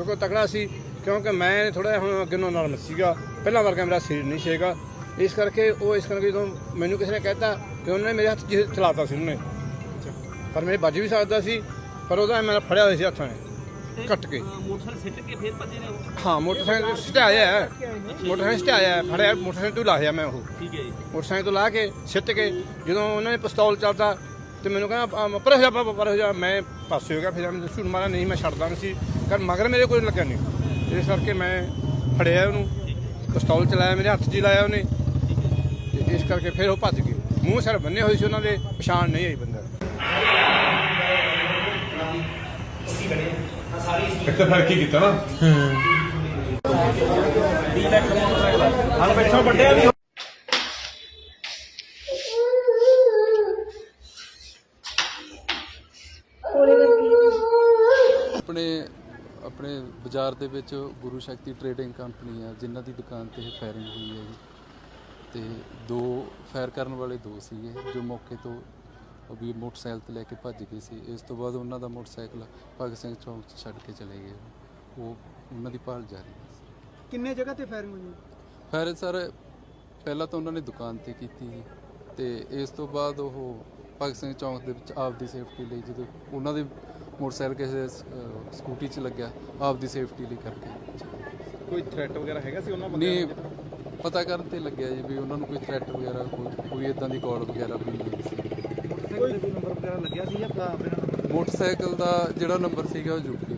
ਬਿਲਕੁਲ ਤਕੜਾ ਸੀ ਕਿਉਂਕਿ ਮੈਂ ਥੋੜਾ ਹੁਣ ਅੱਗੇ ਨੂੰ ਨਰਮ ਸੀਗਾ। ਪਹਿਲਾਂ ਵਰਗਾ ਮੇਰਾ ਸਰੀਰ ਨਹੀਂ ਸੀਗਾ। ਇਸ ਕਰਕੇ ਉਹ ਇਸ ਕਰਕੇ ਜਦੋਂ ਮੈਨੂੰ ਕਿਸੇ ਨੇ ਕਹਿਤਾ ਕਿ ਉਹਨੇ ਮੇਰੇ ਹੱਥ 'ਚ ਚਲਾਤਾ ਸੀ ਉਹਨੇ। ਪਰ ਮੇਰੇ ਵੱਜ ਵੀ ਸਕਦਾ ਸੀ ਪਰ ਉਹਦਾ ਮੈਂ ਫੜਿਆ ਹੋਇਆ ਸੀ ਹੱਥਾਂ ਨੇ ਕੱਟ ਕੇ। ਮੋਟਰਸਾਈਕਲ ਸਿੱਟ ਕੇ ਫੇਰ ਭੱਜੇ ਨੇ ਉਹ? ਹਾਂ ਮੋਟਰਸਾਈਕਲ ਸਟਾਇਆ ਮੋਟਰਸਾਈਕਲ ਸਟਾਇਆ ਫੜਿਆ ਮੋਟਰਸਾਈਕਲ ਤੋਂ ਲਾਹਿਆ ਮੈਂ ਉਹ। ਠੀਕ ਹੈ ਜੀ। ਮੋਟਰਸਾਈਕਲ ਤੋਂ ਲਾ ਕੇ ਸਿੱਟ ਕੇ ਜਦੋਂ ਉਹਨਾਂ ਨੇ ਪਿਸਤੌਲ ਚੱਲਦਾ ਤੇ ਮੈਨੂੰ ਕਹਿੰਦਾ ਪਰ ਹੋ ਜਾ ਪਰ ਹੋ ਜਾ। ਮੈਂ ਪਾਸੇ ਹੋ ਗਿਆ ਫਿਰ ਮੈਂ ਝੂਠ ਮਾਰਾ ਨਹੀਂ ਮੈਂ ਛੱਡਦਾ ਨਹੀਂ ਸੀ। ਕਰ ਮਗਰ ਮੇਰੇ ਕੋਈ ਲੱਗਿਆ ਨਹੀਂ। ਇਸ ਕਰਕੇ ਮੈਂ ਫੜਿਆ ਉਹਨੂੰ ਪਿਸਤੌਲ ਚਲਾਇਆ ਮੇਰੇ ਹੱਥ 'ਚ ਹੀ ਲਾਇਆ ਉਹਨੇ। ਤੇ ਇਸ ਕਰਕੇ ਫਿਰ ਉਹ ਭੱਜ ਗਏ। ਮੂੰਹ ਸਿਰ ਬੰਨੇ ਹੋਏ ਸੀ ਉਹਨਾਂ ਦੇ ਪਛਾਣ ਨਹੀਂ ਆਈ ਬੰਦਾ ਇੱਕ ਤਾਂ ਫਿਰ ਕੀ ਕੀਤਾ ਨਾ? ਹਲ ਬੈਠੋ ਵੱਡਿਆ ਵੀ ਆਪਣੇ ਆਪਣੇ ਬਾਜ਼ਾਰ ਦੇ ਵਿੱਚ ਗੁਰੂ ਸ਼ਕਤੀ ਟਰੇਡਿੰਗ ਕੰਪਨੀ ਆ ਜਿਨ੍ਹਾਂ ਦੀ ਦੁਕਾਨ ਤੇ ਇਹ ਫਾਇਰਿੰਗ ਹੋਈ ਹੈ ਜੀ। ਤੇ ਦੋ ਫਾਇਰ ਕਰਨ ਵਾਲੇ ਦੋ ਸੀਗੇ ਜੋ ਮੌਕੇ ਤੋਂ ਉਹ ਵੀ ਮੋਟਰਸਾਈਕਲ ਤੇ ਲੈ ਕੇ ਭੱਜ ਗਏ ਸੀ। ਇਸ ਤੋਂ ਬਾਅਦ ਉਹਨਾਂ ਦਾ ਮੋਟਰਸਾਈਕਲ ਭਗਤ ਸਿੰਘ ਚੌਂਕ 'ਚ ਛੱਡ ਕੇ ਚਲੇ ਗਏ। ਉਹ ਉਹਨਾਂ ਦੀ ਭਾਲ ਜਾਰੀ ਹੈ। ਕਿੰਨੇ ਜਗ੍ਹਾ ਤੇ ਫਾਇਰਿੰਗ ਹੋਈ ਫਾਇਰ ਸਰ ਪਹਿਲਾਂ ਤਾਂ ਉਹਨਾਂ ਨੇ ਦੁਕਾਨ ਤੇ ਕੀਤੀ ਜੀ। ਤੇ ਇਸ ਤੋਂ ਬਾਅਦ ਉਹ ਭਗਤ ਸਿੰਘ ਚੌਂਕ ਦੇ ਵਿੱਚ ਆਪ ਦੀ ਸੇਫਟੀ ਲਈ ਜਦੋਂ ਉਹਨਾਂ ਦੇ ਮੋਟਰਸਾਈਕਲ ਕਿਸੇ ਸਕੂਟੀ 'ਚ ਲੱਗਿਆ ਆਪ ਦੀ ਸੇਫਟੀ ਲਈ ਕਰਕੇ। ਕੋਈ ਥ੍ਰੈਟ ਵਗੈਰਾ ਹੈਗਾ ਸੀ ਉਹਨਾਂ ਨਹੀਂ ਪਤਾ ਕਰਨ ਤੇ ਲੱਗਿਆ ਜੀ ਵੀ ਉਹਨਾਂ ਨੂੰ ਕੋਈ ਥ੍ਰੈਟ ਵਗੈਰਾ ਕੋਈ ਕੋਈ ਇਦਾਂ ਦੀ ਕਾਲ ਵਗੈਰਾ ਵੀ ਨਹੀਂ ਸੀ ਕੋਈ ਨੰਬਰ ਵਗੈਰਾ ਲੱਗਿਆ ਸੀ। ਜਾਂ ਆਪਣਾ ਮੋਟਰਸਾਈਕਲ ਦਾ ਜਿਹੜਾ ਨੰਬਰ ਸੀਗਾ ਉਹ ਯੂਪੀ